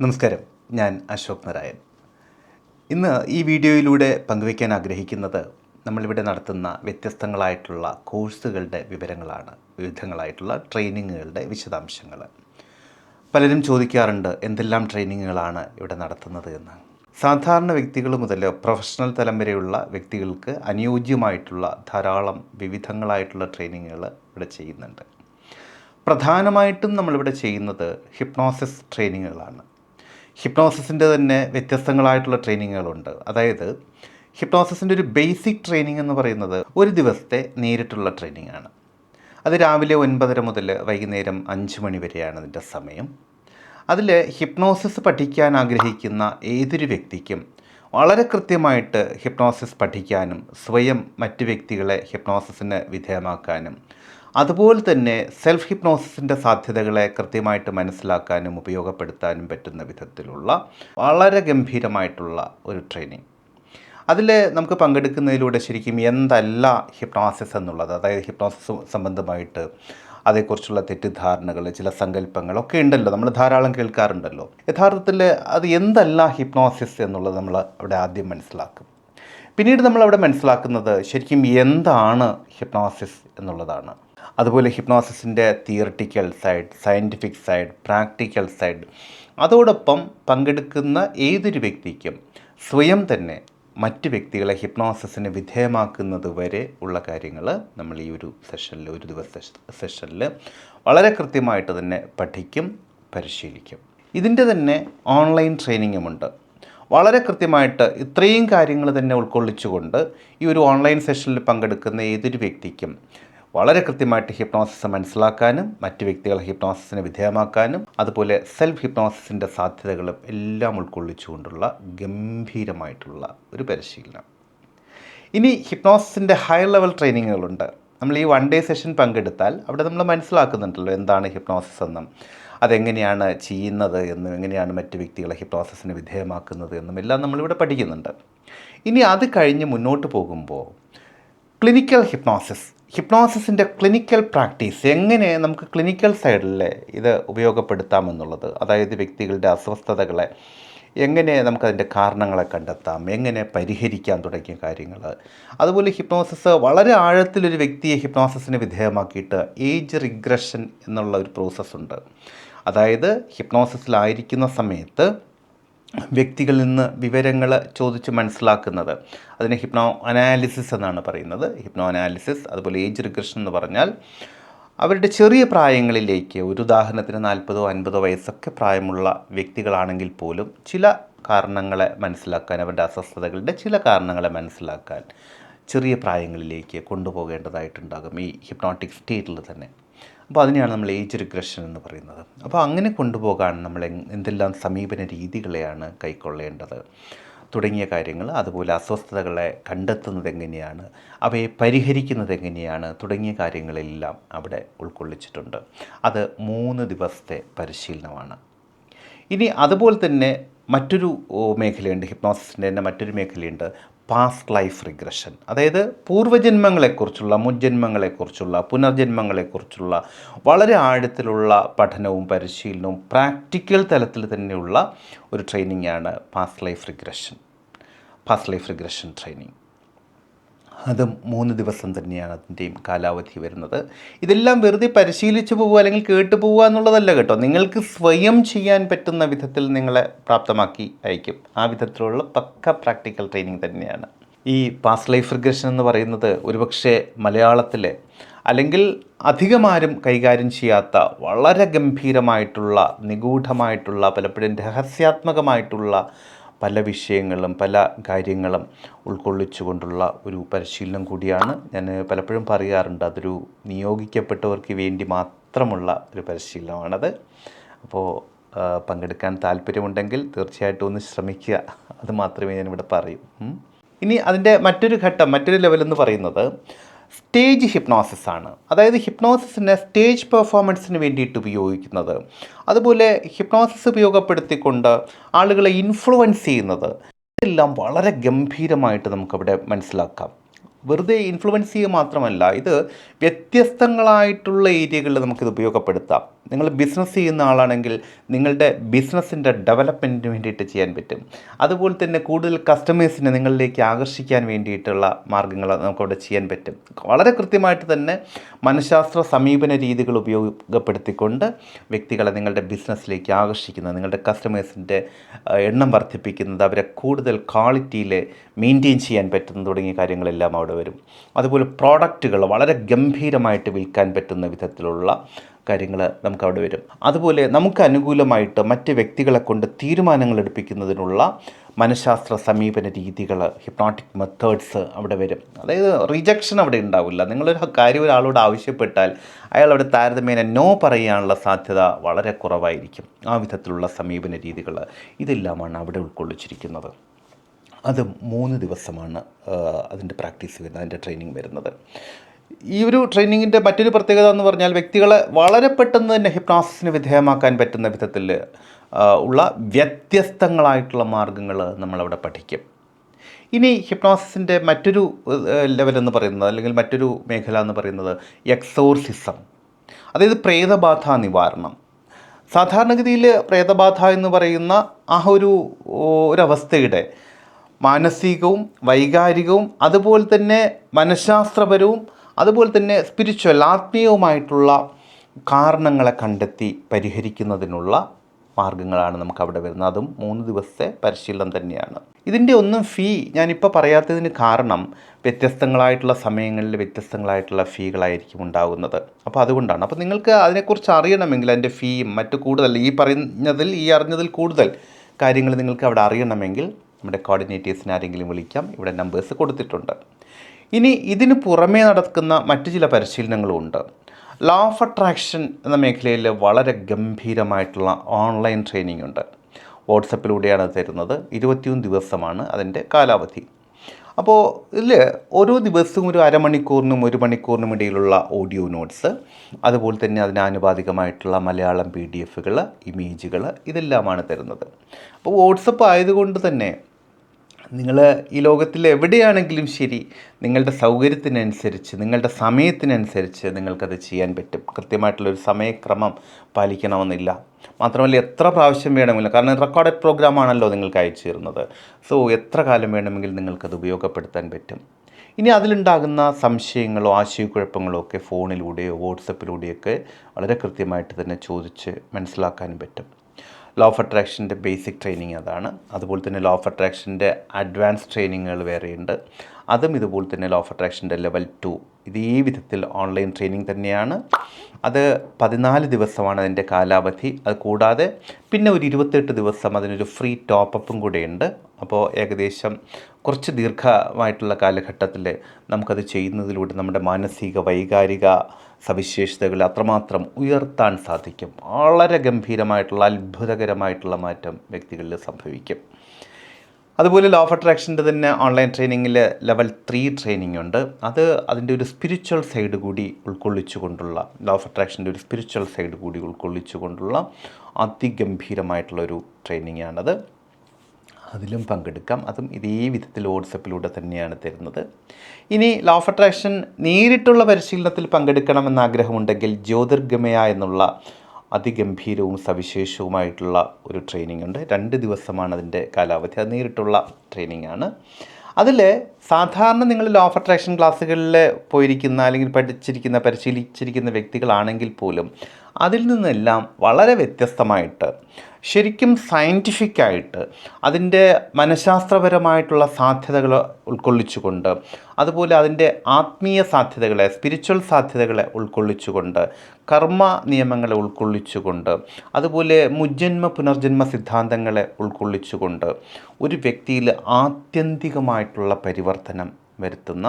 നമസ്കാരം. ഞാൻ അശോക് നാരായൺ. ഇന്ന് ഈ വീഡിയോയിലൂടെ പങ്കുവയ്ക്കാൻ ആഗ്രഹിക്കുന്നത് നമ്മളിവിടെ നടത്തുന്ന വ്യത്യസ്തങ്ങളായിട്ടുള്ള കോഴ്സുകളുടെ വിവരങ്ങളാണ്. വിവിധങ്ങളായിട്ടുള്ള ട്രെയിനിങ്ങുകളുടെ വിശദാംശങ്ങൾ. പലരും ചോദിക്കാറുണ്ട് എന്തെല്ലാം ട്രെയിനിങ്ങുകളാണ് ഇവിടെ നടത്തുന്നത് എന്ന്. സാധാരണ വ്യക്തികൾ മുതൽ പ്രൊഫഷണൽ തലം വരെയുള്ള വ്യക്തികൾക്ക് അനുയോജ്യമായിട്ടുള്ള ധാരാളം വിവിധങ്ങളായിട്ടുള്ള ട്രെയിനിങ്ങുകൾ ഇവിടെ ചെയ്യുന്നുണ്ട്. പ്രധാനമായിട്ടും നമ്മളിവിടെ ചെയ്യുന്നത് ഹിപ്നോസിസ് ട്രെയിനിങ്ങുകളാണ്. ഹിപ്നോസിസിന്റെ തന്നെ വ്യത്യസ്തങ്ങളായിട്ടുള്ള ട്രെയിനിങ്ങുകളുണ്ട്. അതായത് ഹിപ്നോസിസിന്റെ ഒരു ബേസിക് ട്രെയിനിങ് എന്ന് പറയുന്നത് ഒരു ദിവസത്തെ നേരിട്ടുള്ള ട്രെയിനിങ് ആണ് അത് രാവിലെ ഒൻപതര മുതൽ വൈകുന്നേരം അഞ്ച് മണി വരെയാണ് അതിന്റെ സമയം. അതിൽ ഹിപ്നോസിസ് പഠിക്കാൻ ആഗ്രഹിക്കുന്ന ഏതൊരു വ്യക്തിക്കും വളരെ കൃത്യമായിട്ട് ഹിപ്നോസിസ് പഠിക്കാനും സ്വയം മറ്റ് വ്യക്തികളെ ഹിപ്നോസിസിന് വിധേയമാക്കാനും അതുപോലെ തന്നെ സെൽഫ് ഹിപ്നോസിന്റെ സാധ്യതകളെ കൃത്യമായിട്ട് മനസ്സിലാക്കാനും ഉപയോഗപ്പെടുത്താനും പറ്റുന്ന വിധത്തിലുള്ള വളരെ ഗംഭീരമായിട്ടുള്ള ഒരു ട്രെയിനിങ് അതിൽ നമുക്ക് പങ്കെടുക്കുന്നതിലൂടെ ശരിക്കും എന്തല്ല ഹിപ്നോസിസ് എന്നുള്ളത്? അതായത് ഹിപ്നോസിസ് സംബന്ധമായിട്ട് അതേക്കുറിച്ചുള്ള തെറ്റിദ്ധാരണകൾ ചില സങ്കല്പങ്ങളൊക്കെ ഉണ്ടല്ലോ. നമ്മൾ ധാരാളം കേൾക്കാറുണ്ടല്ലോ. യഥാർത്ഥത്തിൽ അത് എന്തല്ല ഹിപ്നോസിസ് എന്നുള്ളത് നമ്മൾ അവിടെ ആദ്യം മനസ്സിലാക്കും. പിന്നീട് നമ്മൾ അവിടെ മനസ്സിലാക്കുന്നത് ശരിക്കും എന്താണ് ഹിപ്നോസിസ് എന്നുള്ളതാണ്. അതുപോലെ ഹിപ്നോസിസിന്റെ theoretical side scientific side practical side. അതോടൊപ്പം പങ്കെടുക്കുന്ന ഏതൊരു വ്യക്തിക്കും സ്വയം തന്നെ മറ്റ് വ്യക്തികളെ ഹിപ്നോസിസിന് വിധേയമാക്കുന്നത് വരെ ഉള്ള കാര്യങ്ങൾ നമ്മൾ ഈ ഒരു സെഷനിൽ ഒരു ദിവസ സെഷനിൽ വളരെ കൃത്യമായിട്ട് തന്നെ പഠിക്കും പരിശീലിക്കും. ഇതിന്റെ തന്നെ ഓൺലൈൻ ട്രെയിനിങ്ങുമുണ്ട്. വളരെ കൃത്യമായിട്ട് ഇത്രയും കാര്യങ്ങൾ തന്നെ ഉൾക്കൊള്ളിച്ചുകൊണ്ട് ഈ ഒരു ഓൺലൈൻ സെഷനിൽ പങ്കെടുക്കുന്ന ഏതൊരു വ്യക്തിക്കും വളരെ കൃത്യമായിട്ട് ഹിപ്നോസിസ് മനസ്സിലാക്കാനും മറ്റ് വ്യക്തികളെ ഹിപ്നോസിസിന് വിധേയമാക്കാനും അതുപോലെ സെൽഫ് ഹിപ്നോസിസിന്റെ സാധ്യതകളും എല്ലാം ഉൾക്കൊള്ളിച്ചുകൊണ്ടുള്ള ഗംഭീരമായിട്ടുള്ള ഒരു പരിശീലനം. ഇനി ഹിപ്നോസിസിന്റെ ഹയർ ലെവൽ ട്രെയിനിങ്ങുകളുണ്ട് നമ്മൾ ഈ വൺ ഡേ സെഷൻ പങ്കെടുത്താൽ അവിടെ നമ്മൾ മനസ്സിലാക്കുന്നുണ്ടല്ലോ എന്താണ് ഹിപ്നോസിസ് എന്നും അതെങ്ങനെയാണ് ചെയ്യുന്നത് എന്നും എങ്ങനെയാണ് മറ്റ് വ്യക്തികളെ ഹിപ്നോസിസിന് വിധേയമാക്കുന്നത് എന്നും എല്ലാം നമ്മളിവിടെ പഠിക്കുന്നുണ്ട്. ഇനി അത് കഴിഞ്ഞ് മുന്നോട്ട് പോകുമ്പോൾ ക്ലിനിക്കൽ ഹിപ്നോസിസ് ഹിപ്നോസിസിന്റെ ക്ലിനിക്കൽ പ്രാക്ടീസ് എങ്ങനെ നമുക്ക് ക്ലിനിക്കൽ സൈഡിൽ ഇത് ഉപയോഗപ്പെടുത്താമെന്നുള്ളത് അതായത് വ്യക്തികളുടെ അസ്വസ്ഥതകളെ എങ്ങനെ നമുക്കതിന്റെ കാരണങ്ങളെ കണ്ടെത്താം എങ്ങനെ പരിഹരിക്കാം തുടങ്ങിയ കാര്യങ്ങൾ. അതുപോലെ ഹിപ്നോസിസ് വളരെ ആഴത്തിലൊരു വ്യക്തിയെ ഹിപ്നോസിസിന് വിധേയമാക്കിയിട്ട് ഏജ് റിഗ്രഷൻ എന്നുള്ള ഒരു പ്രോസസ്സുണ്ട് അതായത് ഹിപ്നോസിസിലായിരിക്കുന്ന സമയത്ത് വ്യക്തികളിൽ നിന്ന് വിവരങ്ങൾ ചോദിച്ച് മനസ്സിലാക്കുന്നത്. അതിന് ഹിപ്നോ അനാലിസിസ് എന്നാണ് പറയുന്നത്. ഹിപ്നോ അനാലിസിസ് അതുപോലെ ഏജ് റിഗ്രഷൻ എന്ന് പറഞ്ഞാൽ അവരുടെ ചെറിയ പ്രായങ്ങളിലേക്ക് ഒരു ഉദാഹരണത്തിന് നാൽപ്പതോ അൻപതോ വയസ്സൊക്കെ പ്രായമുള്ള വ്യക്തികളാണെങ്കിൽ പോലും ചില കാരണങ്ങളെ മനസ്സിലാക്കാൻ അവരുടെ അസ്വസ്ഥതകളുടെ ചില കാരണങ്ങളെ മനസ്സിലാക്കാൻ ചെറിയ പ്രായങ്ങളിലേക്ക് കൊണ്ടുപോകേണ്ടതായിട്ടുണ്ടാകും. ഈ ഹിപ്നോട്ടിക് സ്റ്റേറ്റിൽ തന്നെ. അപ്പോൾ അതിനെയാണ് നമ്മൾ ഏജ് റിഗ്രഷൻ എന്ന് പറയുന്നത്. അപ്പോൾ അങ്ങനെ കൊണ്ടുപോകാൻ നമ്മൾ എന്തെല്ലാം സമീപന രീതികളെയാണ് കൈക്കൊള്ളേണ്ടത്? തുടങ്ങിയ കാര്യങ്ങൾ അതുപോലെ അസ്വസ്ഥതകളെ കണ്ടെത്തുന്നത് എങ്ങനെയാണ്? അവയെ പരിഹരിക്കുന്നത് എങ്ങനെയാണ്? തുടങ്ങിയ കാര്യങ്ങളെല്ലാം അവിടെ ഉൾക്കൊള്ളിച്ചിട്ടുണ്ട്. അത് മൂന്ന് ദിവസത്തെ പരിശീലനമാണ്. ഇനി അതുപോലെ തന്നെ മറ്റൊരു മേഖലയുണ്ട് ഹിപ്നോസിന്റെ തന്നെ മറ്റൊരു മേഖലയുണ്ട്. പാസ്റ്റ് ലൈഫ് റിഗ്രഷൻ അതായത് പൂർവജന്മങ്ങളെക്കുറിച്ചുള്ള മുൻജന്മങ്ങളെക്കുറിച്ചുള്ള പുനർജന്മങ്ങളെക്കുറിച്ചുള്ള വളരെ ആഴത്തിലുള്ള പഠനവും പരിശീലനവും പ്രാക്ടിക്കൽ തലത്തിൽ തന്നെയുള്ള ഒരു ട്രെയിനിങ്ങാണ് past life regression past life regression training അതും മൂന്ന് ദിവസം തന്നെയാണ് അതിന്റെയും കാലാവധി വരുന്നത്. ഇതെല്ലാം വെറുതെ പരിശീലിച്ച് പോവുക അല്ലെങ്കിൽ കേട്ടു പോവുക എന്നുള്ളതല്ല കേട്ടോ. നിങ്ങൾക്ക് സ്വയം ചെയ്യാൻ പറ്റുന്ന വിധത്തിൽ നിങ്ങളെ പ്രാപ്തമാക്കി അയക്കും. ആ വിധത്തിലുള്ള പക്ക പ്രാക്ടിക്കൽ ട്രെയിനിങ് തന്നെയാണ്. ഈ പാസ് ലൈഫ് റിഗ്രഷൻ എന്ന് പറയുന്നത് ഒരുപക്ഷെ മലയാളത്തിലെ അല്ലെങ്കിൽ അധികമാരും കൈകാര്യം ചെയ്യാത്ത വളരെ ഗംഭീരമായിട്ടുള്ള നിഗൂഢമായിട്ടുള്ള പലപ്പോഴും രഹസ്യാത്മകമായിട്ടുള്ള പല വിഷയങ്ങളും പല കാര്യങ്ങളും ഉൾക്കൊള്ളിച്ചുകൊണ്ടുള്ള ഒരു പരിശീലനം കൂടിയാണ് ഞാൻ പലപ്പോഴും പറയാറുണ്ട്. അതൊരു നിയോഗിക്കപ്പെട്ടവർക്ക് വേണ്ടി മാത്രമുള്ള ഒരു പരിശീലനമാണത്. അപ്പോൾ പങ്കെടുക്കാൻ താല്പര്യമുണ്ടെങ്കിൽ തീർച്ചയായിട്ടും ഒന്ന് ശ്രമിക്കുക. അത് മാത്രമേ ഞാനിവിടെ പറയൂ. ഇനി അതിന്റെ മറ്റൊരു ഘട്ടം മറ്റൊരു ലെവലെന്ന് പറയുന്നത് സ്റ്റേജ് ഹിപ്നോസിസ് ആണ് അതായത് ഹിപ്നോസിസിനെ സ്റ്റേജ് പെർഫോമൻസിന് വേണ്ടിയിട്ട് ഉപയോഗിക്കുന്നത്. അതുപോലെ ഹിപ്നോസിസ് ഉപയോഗപ്പെടുത്തിക്കൊണ്ട് ആളുകളെ ഇൻഫ്ലുവൻസ് ചെയ്യുന്നത്. ഇതെല്ലാം വളരെ ഗംഭീരമായിട്ട് നമുക്കവിടെ മനസ്സിലാക്കാം. വെറുതെ ഇൻഫ്ലുവൻസ് ചെയ്യുക മാത്രമല്ല ഇത് വ്യത്യസ്തങ്ങളായിട്ടുള്ള ഏരിയകളിൽ നമുക്കിത് ഉപയോഗപ്പെടുത്താം. നിങ്ങൾ ബിസിനസ് ചെയ്യുന്ന ആളാണെങ്കിൽ നിങ്ങളുടെ ബിസിനസ്സിന്റെ ഡെവലപ്മെന്റിന് വേണ്ടിയിട്ട് ചെയ്യാൻ പറ്റും. അതുപോലെ തന്നെ കൂടുതൽ കസ്റ്റമേഴ്സിനെ നിങ്ങളിലേക്ക് ആകർഷിക്കാൻ വേണ്ടിയിട്ടുള്ള മാർഗങ്ങൾ നമുക്കവിടെ ചെയ്യാൻ പറ്റും. വളരെ കൃത്യമായിട്ട് തന്നെ മനഃശാസ്ത്ര സമീപന രീതികൾ ഉപയോഗപ്പെടുത്തിക്കൊണ്ട് വ്യക്തികളെ നിങ്ങളുടെ ബിസിനസ്സിലേക്ക് ആകർഷിക്കുന്നത് നിങ്ങളുടെ കസ്റ്റമേഴ്സിന്റെ എണ്ണം വർദ്ധിപ്പിക്കുന്നത് അവരെ കൂടുതൽ ക്വാളിറ്റിയിൽ മെയിന്റെയിൻ ചെയ്യാൻ പറ്റുന്ന തുടങ്ങിയ കാര്യങ്ങളെല്ലാം അവിടെ വരും. അതുപോലെ പ്രോഡക്റ്റുകൾ വളരെ ഗംഭീരമായിട്ട് വിൽക്കാൻ പറ്റുന്ന വിധത്തിലുള്ള കാര്യങ്ങൾ നമുക്ക് അവിടെ വരും. അതുപോലെ നമുക്ക് അനുകൂലമായിട്ട് മറ്റ് വ്യക്തികളെ കൊണ്ട് തീരുമാനങ്ങൾ എടുപ്പിക്കുന്നതിനുള്ള മനഃശാസ്ത്ര സമീപന രീതികൾ ഹിപ്നോട്ടിക് മെത്തേഡ്സ് അവിടെ വരും. അതായത് റിജക്ഷൻ അവിടെ ഉണ്ടാവില്ല. നിങ്ങളൊരു കാര്യം ഒരാളോട് ആവശ്യപ്പെട്ടാൽ അയാൾ അവിടെ താരതമ്യേന നോ പറയാനുള്ള സാധ്യത വളരെ കുറവായിരിക്കും. ആ വിധത്തിലുള്ള സമീപന രീതികൾ ഇതെല്ലാമാണ് അവിടെ ഉൾക്കൊള്ളിച്ചിരിക്കുന്നത്. അത് മൂന്ന് ദിവസമാണ് അതിന്റെ പ്രാക്ടീസ് വരുന്നത് അതിന്റെ ട്രെയിനിങ് വരുന്നത്. ഈ ഒരു ട്രെയിനിങ്ങിന്റെ മറ്റൊരു പ്രത്യേകത എന്ന് പറഞ്ഞാൽ വ്യക്തികളെ വളരെ പെട്ടെന്ന് തന്നെ ഹിപ്നോസിന് വിധേയമാക്കാൻ പറ്റുന്ന വിധത്തിൽ ഉള്ള വ്യത്യസ്തങ്ങളായിട്ടുള്ള മാർഗങ്ങൾ നമ്മളവിടെ പഠിക്കും. ഇനി ഹിപ്നോസിന്റെ മറ്റൊരു ലെവൽ എന്ന് പറയുന്നത് അല്ലെങ്കിൽ മറ്റൊരു മേഖല എന്ന് പറയുന്നത് എക്സോർസിസം. അതായത് പ്രേതബാധ നിവാരണം. സാധാരണഗതിയിൽ പ്രേതബാധ എന്ന് പറയുന്ന ആ ഒരു ഒരവസ്ഥയുടെ മാനസികവും വൈകാരികവും അതുപോലെ തന്നെ മനഃശാസ്ത്രപരവും അതുപോലെ തന്നെ സ്പിരിച്വൽ ആത്മീയവുമായിട്ടുള്ള കാരണങ്ങളെ കണ്ടെത്തി പരിഹരിക്കുന്നതിനുള്ള മാർഗങ്ങളാണ് നമുക്ക് അവിടെ വരുന്നത്. അതും മൂന്ന് ദിവസത്തെ പരിശീലനം തന്നെയാണ്. ഇതിന്റെ ഒന്നും ഫീ ഞാനിപ്പോൾ പറയാത്തതിന് കാരണം വ്യത്യസ്തങ്ങളായിട്ടുള്ള സമയങ്ങളിൽ വ്യത്യസ്തങ്ങളായിട്ടുള്ള ഫീകളായിരിക്കും ഉണ്ടാകുന്നത്. അപ്പോൾ അതുകൊണ്ടാണ്. അപ്പോൾ നിങ്ങൾക്ക് അതിനെക്കുറിച്ച് അറിയണമെങ്കിൽ അതിന്റെ ഫീയും മറ്റു കൂടുതൽ ഈ പറഞ്ഞതിൽ ഈ അറിഞ്ഞതിൽ കൂടുതൽ കാര്യങ്ങൾ നിങ്ങൾക്ക് അവിടെ അറിയണമെങ്കിൽ നമ്മുടെ കോർഡിനേറ്റേഴ്സിനെ ആരെങ്കിലും വിളിക്കാം. ഇവിടെ നമ്പേഴ്സ് കൊടുത്തിട്ടുണ്ട്. ഇനി ഇതിന് പുറമേ നടക്കുന്ന മറ്റു ചില പരിശീലനങ്ങളും ഉണ്ട് ലോ ഓഫ് അട്രാക്ഷൻ എന്ന മേഖലയിൽ വളരെ ഗംഭീരമായിട്ടുള്ള ഓൺലൈൻ ട്രെയിനിങ് ഉണ്ട്. വാട്സപ്പിലൂടെയാണ് തരുന്നത്. ഇരുപത്തിയൊന്ന് ദിവസമാണ് അതിന്റെ കാലാവധി. അപ്പോൾ ഇതിൽ ഓരോ ദിവസവും ഒരു അരമണിക്കൂറിനും ഒരു മണിക്കൂറിനും ഇടയിലുള്ള ഓഡിയോ നോട്ട്സ് അതുപോലെ തന്നെ അതിനാനുപാതികമായിട്ടുള്ള മലയാളം പി ഡി എഫുകൾ ഇമേജുകൾ ഇതെല്ലാമാണ് തരുന്നത്. അപ്പോൾ വാട്സപ്പ് ആയതുകൊണ്ട് തന്നെ നിങ്ങൾ ഈ ലോകത്തിൽ എവിടെയാണെങ്കിലും ശരി നിങ്ങളുടെ സൗകര്യത്തിനനുസരിച്ച് നിങ്ങളുടെ സമയത്തിനനുസരിച്ച് നിങ്ങൾക്കത് ചെയ്യാൻ പറ്റും. കൃത്യമായിട്ടുള്ളൊരു സമയക്രമം പാലിക്കണമെന്നില്ല. മാത്രമല്ല എത്ര പ്രാവശ്യം വേണമെങ്കിലും കാരണം റെക്കോർഡഡ് പ്രോഗ്രാമാണല്ലോ നിങ്ങൾക്ക് അയച്ചു തരുന്നത്. സോ എത്ര കാലം വേണമെങ്കിൽ നിങ്ങൾക്കത് ഉപയോഗപ്പെടുത്താൻ പറ്റും. ഇനി അതിലുണ്ടാകുന്ന സംശയങ്ങളോ ആശയക്കുഴപ്പങ്ങളോ ഒക്കെ ഫോണിലൂടെയോ വാട്സപ്പിലൂടെയൊക്കെ വളരെ കൃത്യമായിട്ട് തന്നെ ചോദിച്ച് മനസ്സിലാക്കാനും പറ്റും. ലോ ഓഫ് അട്രാക്ഷന്റെ ബേസിക് ട്രെയിനിങ് അതാണ്. അതുപോലെ തന്നെ ലോ ഓഫ് അട്രാക്ഷന്റെ അഡ്വാൻസ് ട്രെയിനിങ്ങുകൾ വേറെയുണ്ട്. അതും ഇതുപോലെ തന്നെ ലോ ഓഫ് അട്രാക്ഷന്റെ ലെവൽ ടു ഈ വിധത്തിൽ ഓൺലൈൻ ട്രെയിനിങ് തന്നെയാണ്. അത് പതിനാല് ദിവസമാണ് അതിന്റെ കാലാവധി. അത് കൂടാതെ പിന്നെ ഒരു ഇരുപത്തെട്ട് ദിവസം അതിനൊരു ഫ്രീ ടോപ്പപ്പും കൂടെയുണ്ട്. അപ്പോൾ ഏകദേശം കുറച്ച് ദീർഘമായിട്ടുള്ള കാലഘട്ടത്തിൽ നമുക്കത് ചെയ്യുന്നതിലൂടെ നമ്മുടെ മാനസിക വൈകാരിക സവിശേഷതകൾ അത്രമാത്രം ഉയർത്താൻ സാധിക്കും. വളരെ ഗംഭീരമായിട്ടുള്ള അത്ഭുതകരമായിട്ടുള്ള മാറ്റം വ്യക്തികളിൽ സംഭവിക്കും. അതുപോലെ ലോ ഓഫ് അട്രാക്ഷന്റെ തന്നെ ഓൺലൈൻ ട്രെയിനിങ്ങിൽ ലെവൽ ത്രീ ട്രെയിനിങ് ഉണ്ട്. അത് അതിന്റെ ഒരു സ്പിരിച്വൽ സൈഡ് കൂടി ഉൾക്കൊള്ളിച്ചുകൊണ്ടുള്ള ലോ ഓഫ് അട്രാക്ഷന്റെ ഒരു സ്പിരിച്വൽ സൈഡ് കൂടി ഉൾക്കൊള്ളിച്ചുകൊണ്ടുള്ള അതിഗംഭീരമായിട്ടുള്ളൊരു ട്രെയിനിങ് ആണത് അതിലും പങ്കെടുക്കാം. അതും ഇതേ വിധത്തിൽ വാട്സപ്പിലൂടെ തന്നെയാണ് തരുന്നത്. ഇനി ലോ ഓഫ് അട്രാക്ഷൻ നേരിട്ടുള്ള പരിശീലനത്തിൽ പങ്കെടുക്കണമെന്ന് ആഗ്രഹമുണ്ടെങ്കിൽ ജ്യോതിർഗമയ എന്നുള്ള അതിഗംഭീരവും സവിശേഷവുമായിട്ടുള്ള ഒരു ട്രെയിനിങ് ഉണ്ട്. രണ്ട് ദിവസമാണ് അതിന്റെ കാലാവധി. അത് നേരിട്ടുള്ള ട്രെയിനിങ് ആണ്. അതിൽ സാധാരണ നിങ്ങൾ ലോ ഓഫ് അട്രാക്ഷൻ ക്ലാസ്സുകളിൽ പോയിരിക്കുന്ന അല്ലെങ്കിൽ പഠിച്ചിരിക്കുന്ന പരിശീലിച്ചിരിക്കുന്ന വ്യക്തികളാണെങ്കിൽ പോലും അതിൽ നിന്നെല്ലാം വളരെ വ്യത്യസ്തമായിട്ട് ശരിക്കും സയന്റിഫിക്കായിട്ട് അതിന്റെ മനഃശാസ്ത്രപരമായിട്ടുള്ള സാധ്യതകൾ ഉൾക്കൊള്ളിച്ചുകൊണ്ട് അതുപോലെ അതിന്റെ ആത്മീയ സാധ്യതകളെ സ്പിരിച്വൽ സാധ്യതകളെ ഉൾക്കൊള്ളിച്ചുകൊണ്ട് കർമ്മ നിയമങ്ങളെ ഉൾക്കൊള്ളിച്ചുകൊണ്ട് അതുപോലെ മുജ്ജന്മ പുനർജന്മ സിദ്ധാന്തങ്ങളെ ഉൾക്കൊള്ളിച്ചുകൊണ്ട് ഒരു വ്യക്തിയിൽ ആത്യന്തികമായിട്ടുള്ള പരിവർത്തനം വരുത്തുന്ന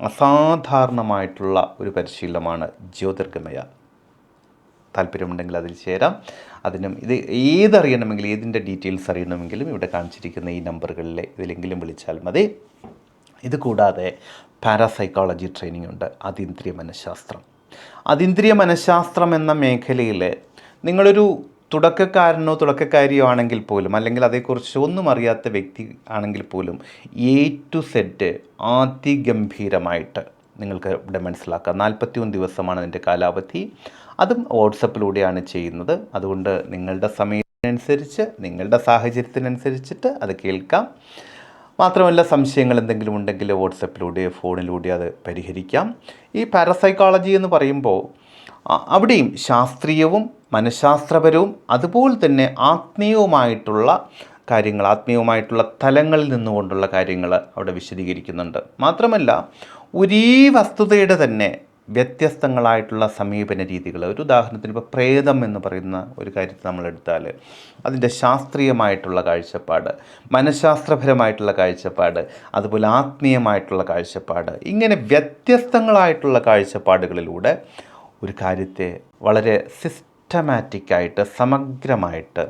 അസാധാരണമായിട്ടുള്ള ഒരു പരിശീലനമാണ് ജ്യോതിർഗമയ. താല്പര്യമുണ്ടെങ്കിൽ അതിൽ ചേരാം. അതിനും ഇത് ഏതറിയണമെങ്കിൽ ഏതിന്റെ ഡീറ്റെയിൽസ് അറിയണമെങ്കിലും ഇവിടെ കാണിച്ചിരിക്കുന്ന ഈ നമ്പറുകളിൽ ഇതിലെങ്കിലും വിളിച്ചാൽ മതി. ഇത് കൂടാതെ പാരാസൈക്കോളജി ട്രെയിനിങ് ഉണ്ട് അതീന്ദ്രിയ മനഃശാസ്ത്രം അതീന്ദ്രിയ മനഃശാസ്ത്രം എന്ന മേഖലയിൽ നിങ്ങളൊരു തുടക്കക്കാരനോ തുടക്കക്കാരിയോ ആണെങ്കിൽ പോലും അല്ലെങ്കിൽ അതേക്കുറിച്ച് ഒന്നും അറിയാത്ത വ്യക്തി ആണെങ്കിൽ പോലും എ ടു സെറ്റ് അതിഗംഭീരമായിട്ട് നിങ്ങൾക്ക് ഇവിടെ മനസ്സിലാക്കാം. നാൽപ്പത്തി ഒന്ന് ദിവസമാണ് അതിന്റെ കാലാവധി. അതും വാട്സപ്പിലൂടെയാണ് ചെയ്യുന്നത്. അതുകൊണ്ട് നിങ്ങളുടെ സമയത്തിനനുസരിച്ച് നിങ്ങളുടെ സാഹചര്യത്തിനനുസരിച്ചിട്ട് അത് കേൾക്കാം. മാത്രമല്ല സംശയങ്ങൾ എന്തെങ്കിലും ഉണ്ടെങ്കിൽ വാട്സപ്പിലൂടെ ഫോണിലൂടെ അത് പരിഹരിക്കാം. ഈ പാരസൈക്കോളജി എന്ന് പറയുമ്പോൾ അവിടെയും ശാസ്ത്രീയവും മനഃശാസ്ത്രപരവും അതുപോലെ തന്നെ ആത്മീയവുമായിട്ടുള്ള കാര്യങ്ങൾ ആത്മീയവുമായിട്ടുള്ള തലങ്ങളിൽ നിന്നുകൊണ്ടുള്ള കാര്യങ്ങൾ അവിടെ വിശദീകരിക്കുന്നുണ്ട്. മാത്രമല്ല ഒരേ വസ്തുതയുടെ തന്നെ വ്യത്യസ്തങ്ങളായിട്ടുള്ള സമീപന രീതികൾ. ഒരു ഉദാഹരണത്തിന് ഇപ്പോൾ പ്രേതം എന്ന് പറയുന്ന ഒരു കാര്യത്തെ നമ്മൾ എടുത്താൽ അതിന്റെ ശാസ്ത്രീയമായിട്ടുള്ള കാഴ്ചപ്പാട് മനഃശാസ്ത്രപരമായിട്ടുള്ള കാഴ്ചപ്പാട് അതുപോലെ ആത്മീയമായിട്ടുള്ള കാഴ്ചപ്പാട് ഇങ്ങനെ വ്യത്യസ്തങ്ങളായിട്ടുള്ള കാഴ്ചപ്പാടുകളിലൂടെ ഒരു കാര്യത്തെ വളരെ സിസ്റ്റമാറ്റിക്കായിട്ട് സമഗ്രമായിട്ട്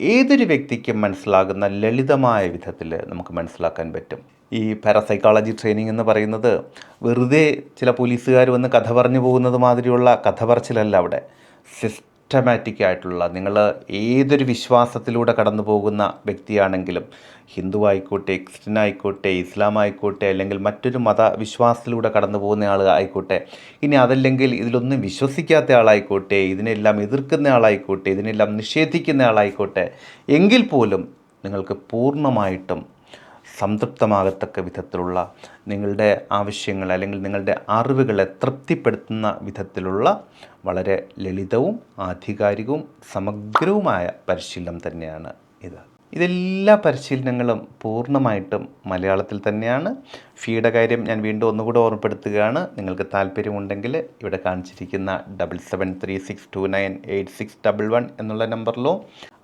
ഏതൊരു വ്യക്തിക്കും മനസ്സിലാകുന്ന ലളിതമായ വിധത്തിൽ നമുക്ക് മനസ്സിലാക്കാൻ പറ്റും. ഈ പാരസൈക്കോളജി ട്രെയിനിങ് എന്ന് പറയുന്നത് വെറുതെ ചില പോലീസുകാർ വന്ന് കഥ പറഞ്ഞു പോകുന്നത് മാതിരിയുള്ള കഥ പറച്ചിലല്ല അവിടെ സിസ്റ്റമാറ്റിക് ആയിട്ടുള്ള നിങ്ങൾ ഏതൊരു വിശ്വാസത്തിലൂടെ കടന്നു പോകുന്ന വ്യക്തിയാണെങ്കിലും ഹിന്ദു ആയിക്കോട്ടെ ക്രിസ്ത്യൻ ആയിക്കോട്ടെ ഇസ്ലാം ആയിക്കോട്ടെ അല്ലെങ്കിൽ മറ്റൊരു മത വിശ്വാസത്തിലൂടെ കടന്നു പോകുന്ന ആൾ ആയിക്കോട്ടെ ഇനി അതല്ലെങ്കിൽ ഇതിലൊന്നും വിശ്വസിക്കാത്ത ആളായിക്കോട്ടെ ഇതിനെല്ലാം എതിർക്കുന്ന ആളായിക്കോട്ടെ ഇതിനെല്ലാം നിഷേധിക്കുന്ന ആളായിക്കോട്ടെ എങ്കിൽ പോലും നിങ്ങൾക്ക് പൂർണമായിട്ടും സംതൃപ്തമാകത്തക്ക വിധത്തിലുള്ള നിങ്ങളുടെ ആവശ്യങ്ങൾ അല്ലെങ്കിൽ നിങ്ങളുടെ അറിവുകളെ തൃപ്തിപ്പെടുത്തുന്ന വിധത്തിലുള്ള വളരെ ലളിതവും ആധികാരികവും സമഗ്രവുമായ പരിശീലനം തന്നെയാണ് ഇത്. ഇതെല്ലാ പരിശീലനങ്ങളും പൂർണമായിട്ടും മലയാളത്തിൽ തന്നെയാണ്. ഫീയുടെ കാര്യം ഞാൻ വീണ്ടും ഒന്നുകൂടെ ഓർമ്മപ്പെടുത്തുകയാണ്. നിങ്ങൾക്ക് താല്പര്യമുണ്ടെങ്കിൽ ഇവിടെ കാണിച്ചിരിക്കുന്ന double seven three six two nine eight six double one എന്നുള്ള നമ്പറിലോ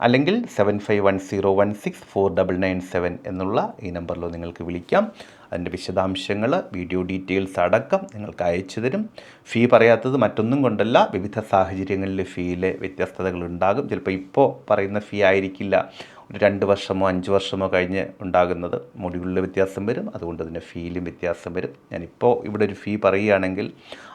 അല്ലെങ്കിൽ seven five one zero one six four double nine seven എന്നുള്ള ഈ നമ്പറിലോ നിങ്ങൾക്ക് വിളിക്കാം. അതിന്റെ വിശദാംശങ്ങൾ വീഡിയോ ഡീറ്റെയിൽസ് അടക്കം നിങ്ങൾക്ക് അയച്ചു തരും. ഫീ പറയാത്തത് മറ്റൊന്നും കൊണ്ടല്ല. വിവിധ സാഹചര്യങ്ങളിൽ ഫീയിലെ വ്യത്യസ്തതകൾ ഉണ്ടാകും. ചിലപ്പോൾ ഇപ്പോൾ പറയുന്ന ഫീ ആയിരിക്കില്ല. ഒരു രണ്ട് വർഷമോ അഞ്ച് വർഷമോ കഴിഞ്ഞ് ഉണ്ടാകുന്നത് മൊഡ്യൂളിൽ വ്യത്യാസം വരും. അതുകൊണ്ട് തന്നെ ഫീയിലും വ്യത്യാസം വരും. ഞാനിപ്പോൾ ഇവിടെ ഒരു ഫീ പറയുകയാണെങ്കിൽ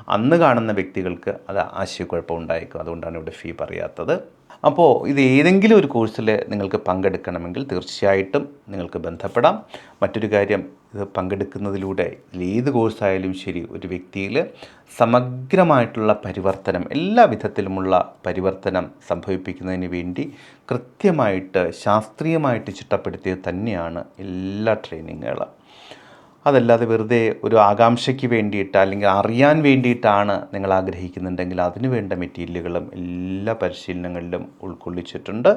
അന്ന് കാണുന്ന വ്യക്തികൾക്ക് അത് ആശയക്കുഴപ്പം ഉണ്ടായേക്കും. അതുകൊണ്ടാണ് ഇവിടെ ഫീ പറയാത്തത്. അപ്പോൾ ഇത് ഏതെങ്കിലും ഒരു കോഴ്സിൽ നിങ്ങൾക്ക് പങ്കെടുക്കണമെങ്കിൽ തീർച്ചയായിട്ടും നിങ്ങൾക്ക് ബന്ധപ്പെടാം. മറ്റൊരു കാര്യം ഇത് പങ്കെടുക്കുന്നതിലൂടെ ഏത് കോഴ്സായാലും ശരി ഒരു വ്യക്തിയിൽ സമഗ്രമായിട്ടുള്ള പരിവർത്തനം എല്ലാ വിധത്തിലുമുള്ള പരിവർത്തനം സംഭവിപ്പിക്കുന്നതിന് വേണ്ടി കൃത്യമായിട്ട് ശാസ്ത്രീയമായിട്ട് ചിട്ടപ്പെടുത്തിയത് തന്നെയാണ് എല്ലാ ട്രെയിനിങ്ങുകളും. അതല്ലാതെ വെറുതെ ഒരു ആകാംക്ഷയ്ക്ക് വേണ്ടിയിട്ട് അല്ലെങ്കിൽ അറിയാൻ വേണ്ടിയിട്ടാണ് നിങ്ങൾ ആഗ്രഹിക്കുന്നുണ്ടെങ്കിൽ അതിനു വേണ്ട മെറ്റീരിയലുകളും എല്ലാ പരിശീലനങ്ങളിലും ഉൾക്കൊള്ളിച്ചിട്ടുണ്ട്.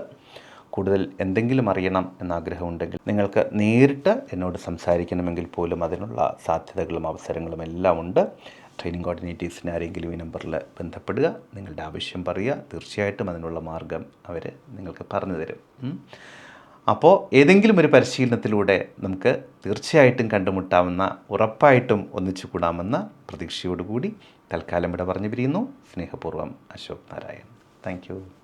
കൂടുതൽ എന്തെങ്കിലും അറിയണം എന്നാഗ്രഹമുണ്ടെങ്കിൽ നിങ്ങൾക്ക് നേരിട്ട് എന്നോട് സംസാരിക്കണമെങ്കിൽ പോലും അതിനുള്ള സാധ്യതകളും അവസരങ്ങളും എല്ലാം ഉണ്ട്. ട്രെയിനിങ് കോർഡിനേറ്റേഴ്സിന് ആരെങ്കിലും ഈ നമ്പറിൽ ബന്ധപ്പെടുക നിങ്ങളുടെ ആവശ്യം പറയുക തീർച്ചയായിട്ടും അതിനുള്ള മാർഗം അവർ നിങ്ങൾക്ക് പറഞ്ഞു തരും. അപ്പോൾ ഏതെങ്കിലും ഒരു പരിശീലനത്തിലൂടെ നമുക്ക് തീർച്ചയായിട്ടും കണ്ടുമുട്ടാമെന്ന ഉറപ്പായിട്ടും ഒന്നിച്ചു കൂടാമെന്ന പ്രതീക്ഷയോടുകൂടി തൽക്കാലം ഇവിടെ പറഞ്ഞു പിരിയുന്നു സ്നേഹപൂർവം അശോക് നാരായൺ. താങ്ക്